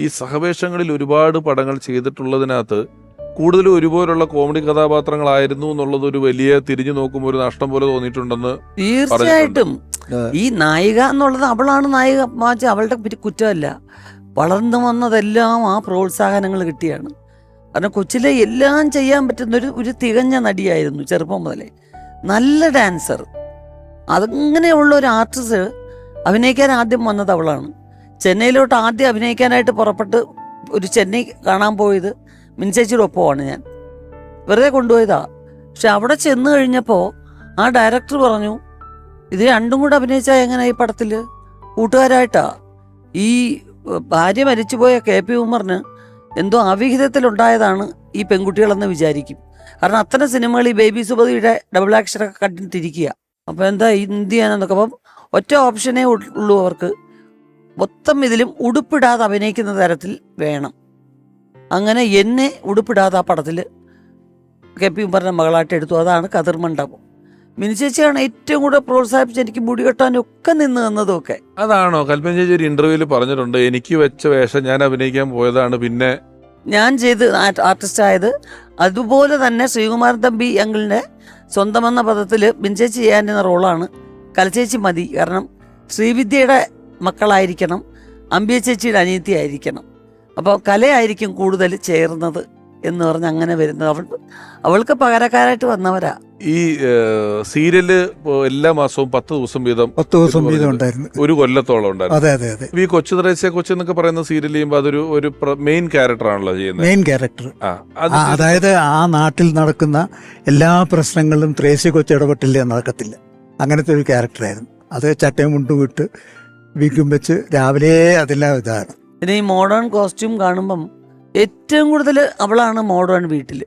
ഈ സഹവേഷങ്ങളിൽ ഒരുപാട് പടങ്ങൾ ചെയ്തിട്ടുള്ളതിനകത്ത് കൂടുതലും ഒരുപോലുള്ള കോമഡി കഥാപാത്രങ്ങളായിരുന്നു എന്നുള്ളത് ഒരു വലിയ തിരിഞ്ഞു നോക്കുമ്പോൾ ഒരു നഷ്ടം പോലെ തോന്നിയിട്ടുണ്ടെന്ന് തീർച്ചയായിട്ടും. ഈ നായിക എന്നുള്ളത് അവളാണ് നായിക മാച്ച് അവളുടെ കുറ്റമല്ല. വളർന്നു വന്നതെല്ലാം ആ പ്രോത്സാഹനങ്ങൾ കിട്ടിയാണ്. കാരണം കൊച്ചിലെ എല്ലാം ചെയ്യാൻ പറ്റുന്ന ഒരു ഒരു തികഞ്ഞ നടിയായിരുന്നു ചെറുപ്പം മുതലേ. നല്ല ഡാൻസർ. അതങ്ങനെയുള്ള ഒരു ആർട്ടിസ്റ്റ് അഭിനയിക്കാൻ ആദ്യം വന്നത് അവളാണ്. ചെന്നൈയിലോട്ട് ആദ്യം അഭിനയിക്കാനായിട്ട് പുറപ്പെട്ട് ഒരു ചെന്നൈ കാണാൻ പോയത് മിൻചേച്ചിയുടെ ഒപ്പമാണ് ഞാൻ. വെറുതെ കൊണ്ടുപോയതാ. പക്ഷെ അവിടെ ചെന്ന് കഴിഞ്ഞപ്പോൾ ആ ഡയറക്ടർ പറഞ്ഞു ഇത് രണ്ടും കൂടെ അഭിനയിച്ചാൽ എങ്ങനെ ഈ പടത്തിൽ കൂട്ടുകാരായിട്ടാ. ഈ ഭാര്യ മരിച്ചുപോയ കെ പി ഉമറിന് എന്തോ അവിഹിതത്തിലുണ്ടായതാണ് ഈ പെൺകുട്ടികളെന്ന് വിചാരിക്കും. കാരണം അത്തരം സിനിമകൾ ഈ ബേബി സുബതിയുടെ ഡബിൾ ആക്ഷനൊക്കെ കണ്ടിട്ടിരിക്കുക. അപ്പോൾ എന്താ എന്ത് ചെയ്യാനെന്നൊക്കെ. അപ്പം ഒറ്റ ഓപ്ഷനേ ഉള്ളൂ അവർക്ക്. മൊത്തം ഇതിലും ഉടുപ്പിടാതെ അഭിനയിക്കുന്ന തരത്തിൽ വേണം. അങ്ങനെ എന്നെ ഉടുപ്പിടാതെ ആ പടത്തിൽ കെ പി പറഞ്ഞ മകളായിട്ട് എടുത്തു. അതാണ് കതിർ മണ്ഡപം. മിനി ചേച്ചിയാണ് ഏറ്റവും കൂടുതൽ പ്രോത്സാഹിപ്പിച്ച് എനിക്ക് മുടി കെട്ടാനൊക്കെ നിന്ന് തന്നതും ഒക്കെ അതാണോ? കൽപ്പന ചേച്ചി ഒരു ഇന്റർവ്യൂവിൽ പറഞ്ഞിട്ടുണ്ട് എനിക്ക് വെച്ച വേഷം ഞാൻ അഭിനയിക്കാൻ പോയതാണ് പിന്നെ. ഞാൻ ചെയ്ത് ആർട്ടിസ്റ്റ് ആയത് അതുപോലെ തന്നെ ശ്രീകുമാരൻ തമ്പി അങ്കിളിന്റെ സ്വന്തമെന്ന പദത്തിൽ ബിൻചേച്ചി ചെയ്യാൻ റോളാണ് കലച്ചേച്ചി മതി. കാരണം ശ്രീവിദ്യയുടെ മക്കളായിരിക്കണം അമ്പിയ ചേച്ചിയുടെ അനിയത്തി ആയിരിക്കണം അപ്പോൾ കലയായിരിക്കും കൂടുതൽ ചേർന്നത് എന്ന് പറഞ്ഞ് അങ്ങനെ വരുന്നത്. അവൾ അവൾക്ക് പകരക്കാരായിട്ട് വന്നവരാ. ഈ സീരിയൽ എല്ലാ മാസവും പത്ത് ദിവസം വീതം പത്ത് ദിവസം വീതം ഉണ്ടായിരുന്നു. ഒരു കൊല്ലത്തോളം ഉണ്ടായിരുന്നു. അതെ അതെ അതെ. ഈ കൊച്ചു ദ്രേസ്യ കൊച്ചു എന്നൊക്കെ പറയുന്ന സീരിയൽ ചെയ്യുമ്പോൾ അതൊരു ഒരു മെയിൻ ക്യാരക്ടർ ആണല്ലോ ചെയ്യുന്നത്. മെയിൻ ക്യാരക്ടർ ആ അത് അതായത് ആ നാട്ടിൽ നടക്കുന്ന എല്ലാ പ്രശ്നങ്ങളിലും ത്രേസ്യ കൊച്ചു ഇടപെട്ടില്ലേ നടക്കത്തില്ല. അങ്ങനത്തെ ഒരു ക്യാരക്ടറായിരുന്നു അത് ചട്ടയും മുണ്ടും ഇട്ട് വിഗും വെച്ച് രാവിലെ അതെല്ലാം ഇതാണ്. പിന്നെ ഈ മോഡേൺ കോസ്റ്റ്യൂം കാണുമ്പം ഏറ്റവും കൂടുതൽ അവളാണ് മോഡേൺ വീട്ടിൽ.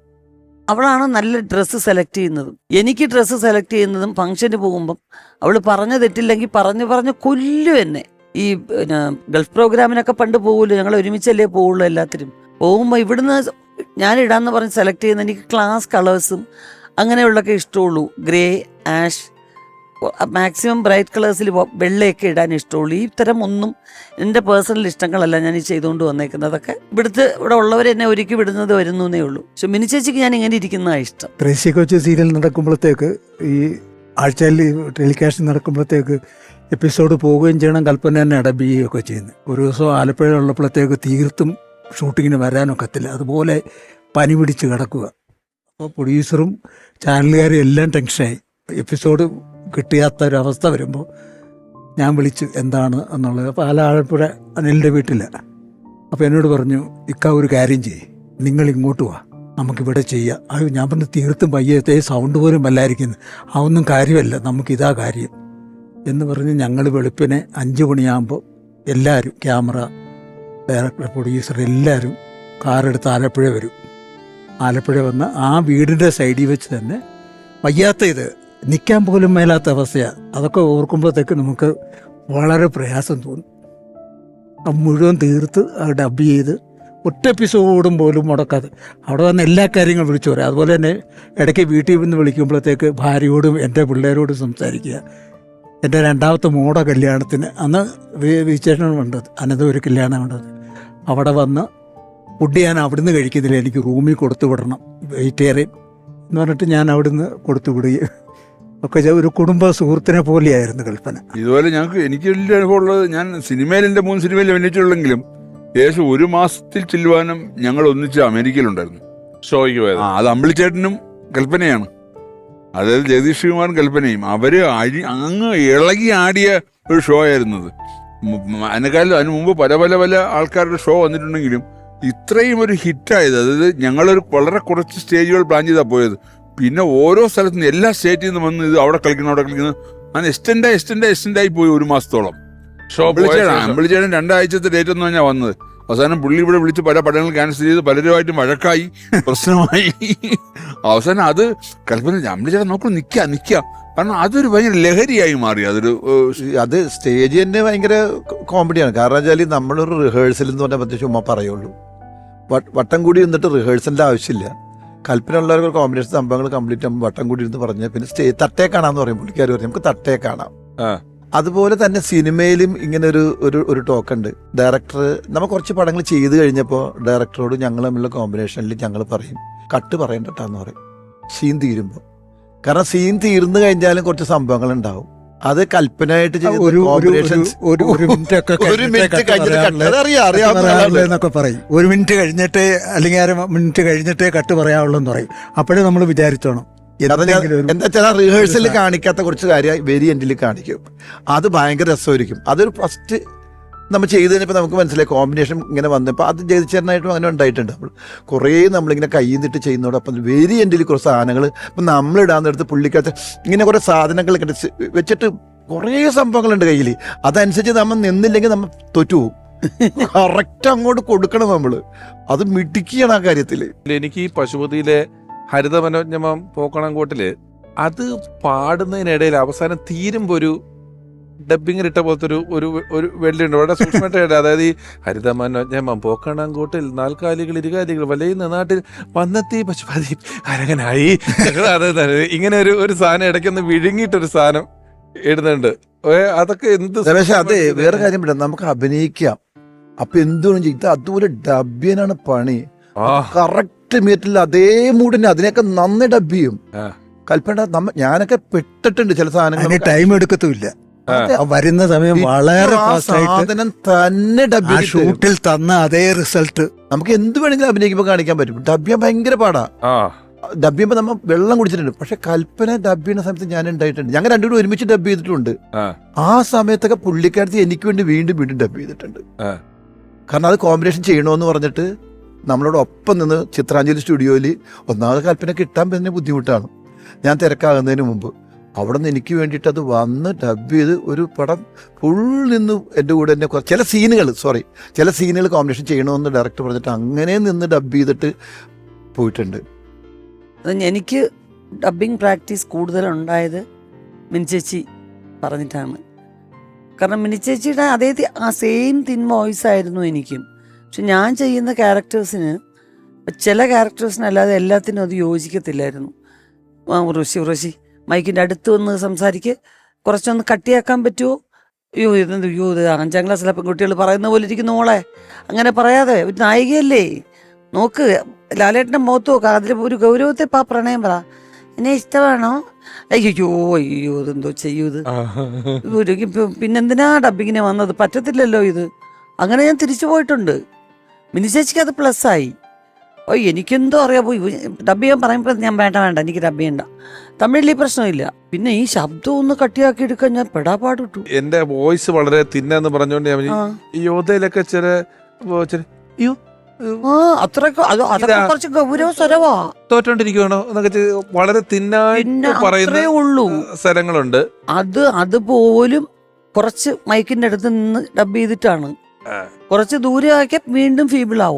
അവളാണ് നല്ല ഡ്രസ്സ് സെലക്ട് ചെയ്യുന്നതും. എനിക്ക് ഡ്രസ്സ് സെലക്ട് ചെയ്യുന്നതും ഫംഗ്ഷന് പോകുമ്പം അവൾ പറഞ്ഞു തെറ്റില്ലെങ്കിൽ പറഞ്ഞു പറഞ്ഞു കൊല്ലും എന്നെ. ഈ പിന്നെ ഗൾഫ് പ്രോഗ്രാമിനൊക്കെ പണ്ട് പോകുമല്ലോ ഞങ്ങൾ ഒരുമിച്ചല്ലേ പോവുള്ളൂ എല്ലാത്തിനും. പോകുമ്പോൾ ഇവിടുന്ന് ഞാൻ ഇടാന്ന് പറഞ്ഞ് സെലക്ട് ചെയ്യുന്ന എനിക്ക് ക്ലാസ് കളേഴ്സും അങ്ങനെയുള്ളൊക്കെ ഇഷ്ടമുള്ളൂ. ഗ്രേ ആഷ് മാക്സിമം ബ്രൈറ്റ് കളേഴ്സിൽ വെള്ളയൊക്കെ ഇടാൻ ഇഷ്ടമുള്ളൂ. ഈ ഇത്തരം ഒന്നും എന്റെ പേഴ്സണൽ ഇഷ്ടങ്ങളല്ല ഞാൻ ഈ ചെയ്തുകൊണ്ട് വന്നേക്കുന്നതൊക്കെ ഇവിടുത്തെ ഇവിടെ ഉള്ളവർ എന്നെ ഒരുക്കി വിടുന്നത് വരുന്നേ ഉള്ളൂ. പക്ഷെ മിനി ചേച്ചിക്ക് ഞാൻ ഇങ്ങനെ ഇരിക്കുന്നതാണ് ഇഷ്ടം. ത്രേസ്യ കൊച്ചു സീരിയൽ നടക്കുമ്പോഴത്തേക്ക് ഈ ആഴ്ചയിൽ ടെലികാസ്റ്റ് നടക്കുമ്പോഴത്തേക്ക് എപ്പിസോഡ് പോവുകയും ചെയ്യണം കൽപ്പന തന്നെ ഡബ് ചെയ്യുകയൊക്കെ ചെയ്യുന്നത് ഒരു ദിവസം ആലപ്പുഴ ഉള്ളപ്പോഴത്തേക്ക് തീർത്തും ഷൂട്ടിങ്ങിന് വരാനൊക്കത്തില്ല. അതുപോലെ പനി പിടിച്ച് കിടക്കുക. അപ്പോൾ പ്രൊഡ്യൂസറും ചാനലുകാരും എല്ലാം ടെൻഷനായി എപ്പിസോഡ് കിട്ടിയാത്ത ഒരവസ്ഥ വരുമ്പോൾ ഞാൻ വിളിച്ചു എന്താണ്? എന്നുള്ളത്. അപ്പോൾ ആല ആലപ്പുഴ അനിലിന്റെ വീട്ടിലാണ് അപ്പോൾ എന്നോട് പറഞ്ഞു ഇക്ക ഒരു കാര്യം ചെയ്യ്. നിങ്ങൾ ഇങ്ങോട്ട് വാ. നമുക്കിവിടെ ചെയ്യാം. അത് ഞാൻ പറഞ്ഞു തീർത്തും വയ്യത്തെ സൗണ്ട് പോലും വല്ലായിരിക്കുന്നു. അതൊന്നും കാര്യമല്ല. നമുക്കിതാ കാര്യം. എന്ന് പറഞ്ഞ് ഞങ്ങൾ വെളുപ്പിനെ അഞ്ച് മണിയാകുമ്പോൾ എല്ലാവരും ക്യാമറ ഡയറക്ടർ പ്രൊഡ്യൂസർ എല്ലാവരും കാറെടുത്ത് ആലപ്പുഴ വരും. ആലപ്പുഴ വന്ന് ആ വീടിന്റെ സൈഡിൽ വെച്ച് തന്നെ വയ്യാത്ത ഇത് നിൽക്കാൻ പോലും മേലാത്ത അവസ്ഥയാണ് അതൊക്കെ ഓർക്കുമ്പോഴത്തേക്ക് നമുക്ക് വളരെ പ്രയാസം തോന്നും. അത് മുഴുവൻ തീർത്ത് ഡബ് ചെയ്ത് ഒറ്റ എപ്പിസോഡും പോലും മുടക്കാതെ. അവിടെ വന്ന് എല്ലാ കാര്യങ്ങളും വിളിച്ചു പറയാം. അതുപോലെ തന്നെ ഇടയ്ക്ക് വീട്ടിൽ നിന്ന് വിളിക്കുമ്പോഴത്തേക്ക് ഭാര്യയോടും എന്റെ പിള്ളേരോടും സംസാരിക്കുക. എന്റെ രണ്ടാമത്തെ മോടെ കല്യാണത്തിന് അന്ന് വിശേഷണം വേണ്ടത് അനന്ത ഒരു കല്യാണം വേണ്ടത് അവിടെ വന്ന് ഫുഡ് ഞാൻ അവിടുന്ന് കഴിക്കുന്നില്ല. എനിക്ക് റൂമിൽ കൊടുത്തു വിടണം. വെയിറ്റേറിയൻ എന്ന് പറഞ്ഞിട്ട് ഞാൻ അവിടുന്ന് കൊടുത്തു വിടുകയും ഒക്കെ ഒരു കുടുംബ സുഹൃത്തിനെ പോലെയായിരുന്നു കൽപ്പന. ഇതുപോലെ ഞങ്ങൾക്ക് എനിക്ക് വലിയ അനുഭവമുള്ളത് ഞാൻ സിനിമയിൽ എന്റെ മൂന്ന് സിനിമയിൽ അഭിനയിച്ചുള്ളെങ്കിലും ഏകദേശം ഒരു മാസത്തിൽ ചെല്ലുവാനും ഞങ്ങൾ ഒന്നിച്ച് അമേരിക്കയിലുണ്ടായിരുന്നു. ഷോയ്ക്ക് പോയത്. ആ അത് അമ്പിളിച്ചേട്ടനും കൽപ്പനയാണ്. അതായത് ജഗദീഷ് കുമാറും കൽപ്പനയും. അവർ അഴി അങ്ങ് ഇളകി ആടിയ ഒരു ഷോ ആയിരുന്നത് അതിനെക്കാളും അതിന് മുമ്പ് പല പല പല ആൾക്കാരുടെ ഷോ വന്നിട്ടുണ്ടെങ്കിലും ഇത്രയും ഒരു ഹിറ്റായത് അതായത് ഞങ്ങളൊരു വളരെ കുറച്ച് സ്റ്റേജുകൾ പ്ലാൻ ചെയ്താൽ പോയത്. പിന്നെ ഓരോ സ്ഥലത്തു നിന്ന് എല്ലാ സ്റ്റേറ്റിൽ നിന്ന് വന്ന് ഇത് അവിടെ കളിക്കുന്നു അവിടെ കളിക്കുന്നു. അങ്ങനെ എക്സ്റ്റെൻഡായി എക്സ്റ്റെൻഡായി എക്സ്റ്റെൻഡായി പോയി ഒരു മാസത്തോളം. ശേഷം. അമ്പിളിച്ചേട്ടൻ രണ്ടാഴ്ചത്തെ ഡേറ്റ് ഒന്നും ഞാൻ വന്നത്. അവസാനം പുള്ളി ഇവിടെ വിളിച്ച് പല പടങ്ങൾ ക്യാൻസൽ ചെയ്ത് പലരുമായിട്ടും വഴക്കായി. പ്രശ്നമായി. അവസാനം അത് കൽപ്പന അമ്പിളിച്ചേട്ടൻ നോക്കണം നിൽക്കുക നിൽക്കുക കാരണം അതൊരു ഭയങ്കര ലഹരിയായി മാറി. അതൊരു അത് സ്റ്റേജ് തന്നെ ഭയങ്കര കോമഡിയാണ് കാരണം വെച്ചാൽ നമ്മളൊരു റിഹേഴ്സൽ എന്ന് പറഞ്ഞാൽ പറ്റി ചുമ്മാ പറയുള്ളൂ. വട്ടം കൂടി നിന്നിട്ട് റിഹേഴ്സലിന്റെ ആവശ്യമില്ല. കൽപ്പന ഉള്ളവർക്ക് കോമ്പിനേഷൻ സംഭവങ്ങൾ കംപ്ലീറ്റ് ആകുമ്പോൾ വട്ടം കൂടി ഇരുന്ന് പറഞ്ഞാൽ പിന്നെ സ്റ്റേ തട്ടേ കാണാന്ന് പറയും. പുള്ളിക്കാർ പറയും നമുക്ക് തട്ടേ കാണാം. അതുപോലെ തന്നെ സിനിമയിലും ഇങ്ങനെ ഒരു ഒരു ഒരു ടോക്ക് ഉണ്ട്. ഡയറക്ടർ നമ്മൾ കുറച്ച് പടങ്ങൾ ചെയ്ത് കഴിഞ്ഞപ്പോൾ ഡയറക്ടറോട് ഞങ്ങൾ തമ്മിലുള്ള കോമ്പിനേഷനിൽ ഞങ്ങൾ പറയും കട്ട് പറയണ്ടട്ടാന്ന് പറയും. സീൻ തീരുമ്പോൾ കാരണം സീൻ തീർന്നു കഴിഞ്ഞാലും കുറച്ച് സംഭവങ്ങൾ ഉണ്ടാവും. അത് കൽപ്പനയായിട്ട് ഒരു മിനിറ്റ് ഒക്കെ എന്നൊക്കെ പറയും. ഒരു മിനിറ്റ് കഴിഞ്ഞിട്ടേ അല്ലെങ്കിൽ അര മിനിറ്റ് കഴിഞ്ഞിട്ടേ കട്ട് പറയാവുള്ളൂ എന്ന് പറയും. അപ്പോഴേ നമ്മൾ വിചാരിച്ചോണം. എന്താ വെച്ചാൽ റിഹേഴ്സലിൽ കാണിക്കാത്ത കുറച്ച് കാര്യം വെരി എൻഡിൽ കാണിക്കും. അത് ഭയങ്കര രസമായിരിക്കും. അതൊരു ഫസ്റ്റ് നമ്മൾ ചെയ്ത് കഴിഞ്ഞപ്പോൾ നമുക്ക് മനസ്സിലായി. കോമ്പിനേഷൻ ഇങ്ങനെ വന്നപ്പോൾ അത് ജയിച്ചേരനായിട്ടും അങ്ങനെ ഉണ്ടായിട്ടുണ്ട്. നമ്മൾ കുറേ നമ്മളിങ്ങനെ കൈ നിന്നിട്ട് ചെയ്യുന്നതോടൊപ്പം വെരി എൻഡിൽ കുറേ സാധനങ്ങൾ ഇപ്പം നമ്മളിടാന്നെടുത്ത് പുള്ളിക്കകത്ത് ഇങ്ങനെ കുറേ സാധനങ്ങൾ വെച്ചിട്ട് കുറേ സംഭവങ്ങളുണ്ട് കയ്യിൽ അതനുസരിച്ച് നമ്മൾ നിന്നില്ലെങ്കിൽ നമ്മൾ തോറ്റു പോകും കറക്റ്റ് അങ്ങോട്ട് കൊടുക്കണം നമ്മൾ. അത് മിടുക്കിയാണ് ആ കാര്യത്തിൽ എനിക്ക് ഈ പശുപതിയിലെ ഹരിത മനോജ്ഞമം പോക്കണംകോട്ടിൽ അത് പാടുന്നതിനിടയിൽ അവസാനം തീരുമ്പോ ഒരു ഡബിങ് ഇട്ട പോലത്തെ ഒരു ഒരു ഒരു വെള്ളിയുണ്ട് വളരെ സൂക്ഷ്മമായിട്ട് അതായത് ഈ ഹരിതമനോജ്ഞമം മനോജ്ഞമം പോക്കണംകോട്ടിൽ നാൽക്കാലികൾ ഇരുകാലികൾ വലയുന്ന നാട്ടിൽ വന്നെത്തി പശുപതി അരങ്ങനായി. ഇങ്ങനെ ഒരു ഒരു സാധനം ഇടയ്ക്കൊന്ന് വിഴുങ്ങിയിട്ടൊരു സാധനം ഇടുന്നുണ്ട്. അതൊക്കെ എന്ത് അതെ വേറെ കാര്യം പറ്റാം നമുക്ക് അഭിനയിക്കാം. അപ്പൊ എന്തുകൊണ്ട് ഇത് അതുപോലെ ഡബ്യനാണ് പണി. കറക്റ്റ് മീറ്റിൽ അതേ മൂടിന് അതിനൊക്കെ നന്ദി ഡബ് ചെയ്യും. കൽപ്പന നമ്മ ഞാനൊക്കെ പെട്ടിട്ടുണ്ട് ചില സാധനങ്ങൾ ടൈം എടുക്കത്തുമില്ല. വരുന്ന സമയം വളരെ ഫാസ്റ്റ് ആയിട്ട് സാധനം തന്നെ ഡബ് ആ ഷൂട്ടിൽ തന്ന അതേ റിസൾട്ട് നമുക്ക് എന്ത് വേണമെങ്കിലും അഭിനയിക്കുമ്പോൾ കാണിക്കാൻ പറ്റും. ഡബ് ചെയ്യാൻ ഭയങ്കര പാടാ. ആ. നമ്മ വെള്ളം കുടിച്ചിട്ടുണ്ട്. പക്ഷെ കൽപ്പന ഡബ് ചെയ്യുന്ന സമയത്ത് ഞാൻ ഉണ്ടായിട്ടുണ്ട്. ഞങ്ങൾ രണ്ടുപേരും ഒരുമിച്ച് ഡബ് ചെയ്തിട്ടുണ്ട്. ആ. സമയത്തൊക്കെ പുള്ളിക്കാരത്തി എനിക്ക് വേണ്ടി വീണ്ടും വീണ്ടും ഡബ് ചെയ്തിട്ടുണ്ട്. കാരണം അത് കോമ്പിനേഷൻ ചെയ്യണമെന്ന് പറഞ്ഞിട്ട് നമ്മളോട് ഒപ്പം നിന്ന് ചിത്രാഞ്ജലി സ്റ്റുഡിയോയിൽ ഒന്നാമത് കൽപ്പന കിട്ടാൻ പറ്റുന്ന ബുദ്ധിമുട്ടാണ്. ഞാൻ തിരക്കാകുന്നതിന് മുമ്പ്. അവിടെ നിന്ന് എനിക്ക് വേണ്ടിയിട്ട് അത് വന്ന് ഡബ് ചെയ്ത് ഒരു പടം ഫുൾ നിന്ന് എന്റെ കൂടെ എന്നെ ചില സീനുകൾ സോറി ചില സീനുകൾ കോമ്പിനേഷൻ ചെയ്യണമെന്ന് ഡയറക്ടർ പറഞ്ഞിട്ട് അങ്ങനെ നിന്ന് ഡബ് ചെയ്തിട്ട് പോയിട്ടുണ്ട്. എനിക്ക് ഡബ്ബിംഗ് പ്രാക്ടീസ് കൂടുതലുണ്ടായത് മിനിച്ചേച്ചി പറഞ്ഞിട്ടാണ്. കാരണം മിനിച്ചേച്ചിയുടെ അതേ ആ സെയിം തിൻ വോയിസ് ആയിരുന്നു എനിക്കും. പക്ഷെ ഞാൻ ചെയ്യുന്ന ക്യാരക്ടേഴ്സിന് ചില ക്യാരക്ടേഴ്സിനല്ലാതെ എല്ലാത്തിനും അത് യോജിക്കത്തില്ലായിരുന്നു. ആ ഉറശി ഉറവശി മൈക്കിന്റെ അടുത്ത് വന്ന് സംസാരിക്ക്. കുറച്ചൊന്ന് കട്ടിയാക്കാൻ പറ്റുമോ അയ്യോ ഇതെന്ത് അയ്യോ ഇത് അഞ്ചാം ക്ലാസ്സിലെ പെൺകുട്ടികൾ പറയുന്ന പോലെ ഇരിക്കുന്നു മോളെ. അങ്ങനെ പറയാതെ ഒരു നായികയല്ലേ? നോക്ക് ലാലേട്ടന്റെ മുഖത്ത് നോക്കുക അതിൽ ഒരു ഗൗരവത്തെ പാ പ്രണയം പറ. എന്നെ ഇഷ്ടമാണോ? അയ്യോ അയ്യോ ഇതെന്തോ ചെയ്യൂ ഇത്. പിന്നെന്തിനാ ഡബിങ്ങിനെ വന്നത്? പറ്റത്തില്ലല്ലോ ഇത്. അങ്ങനെ ഞാൻ തിരിച്ചു പോയിട്ടുണ്ട്. മിനി ചേച്ചിക്ക് അത് പ്ലസ് ആയി. ഓ എനിക്കെന്തോ അറിയാമോ ഡബ് ചെയ്യാൻ പറയുമ്പോൾ ഞാൻ വേണ്ട വേണ്ട എനിക്ക് ഡബ് ചെയ്യണ്ട തമിഴിൽ ഈ പ്രശ്നമില്ല. പിന്നെ ഈ ശബ്ദം ഒന്ന് കട്ടിയാക്കി എടുക്കാൻ ഞാൻ പെടാപ്പാടിട്ടു എന്റെ വോയിസ് വളരെ തിന്നെന്ന് പറഞ്ഞുകൊണ്ട് ഞാൻ ഈ യോധയിലൊക്കെ ചില അയ്യോ ആ അത്രയൊക്കെ അത് അതൊക്കെ കുറച്ച് ഗൗരവ സ്വരവാ എന്നൊക്കെ വളരെ തിന്നായിട്ട് പറയുന്ന ഉള്ളൂ. സ്ഥലങ്ങളുണ്ട്. അത് അതുപോലും കുറച്ച് മൈക്കിന്റെ അടുത്ത് നിന്ന് ഡബ് ചെയ്തിട്ടാണ്. കുറച്ച് ദൂരെ ആക്കിയാൽ വീണ്ടും ഫീബിൾ ആവും.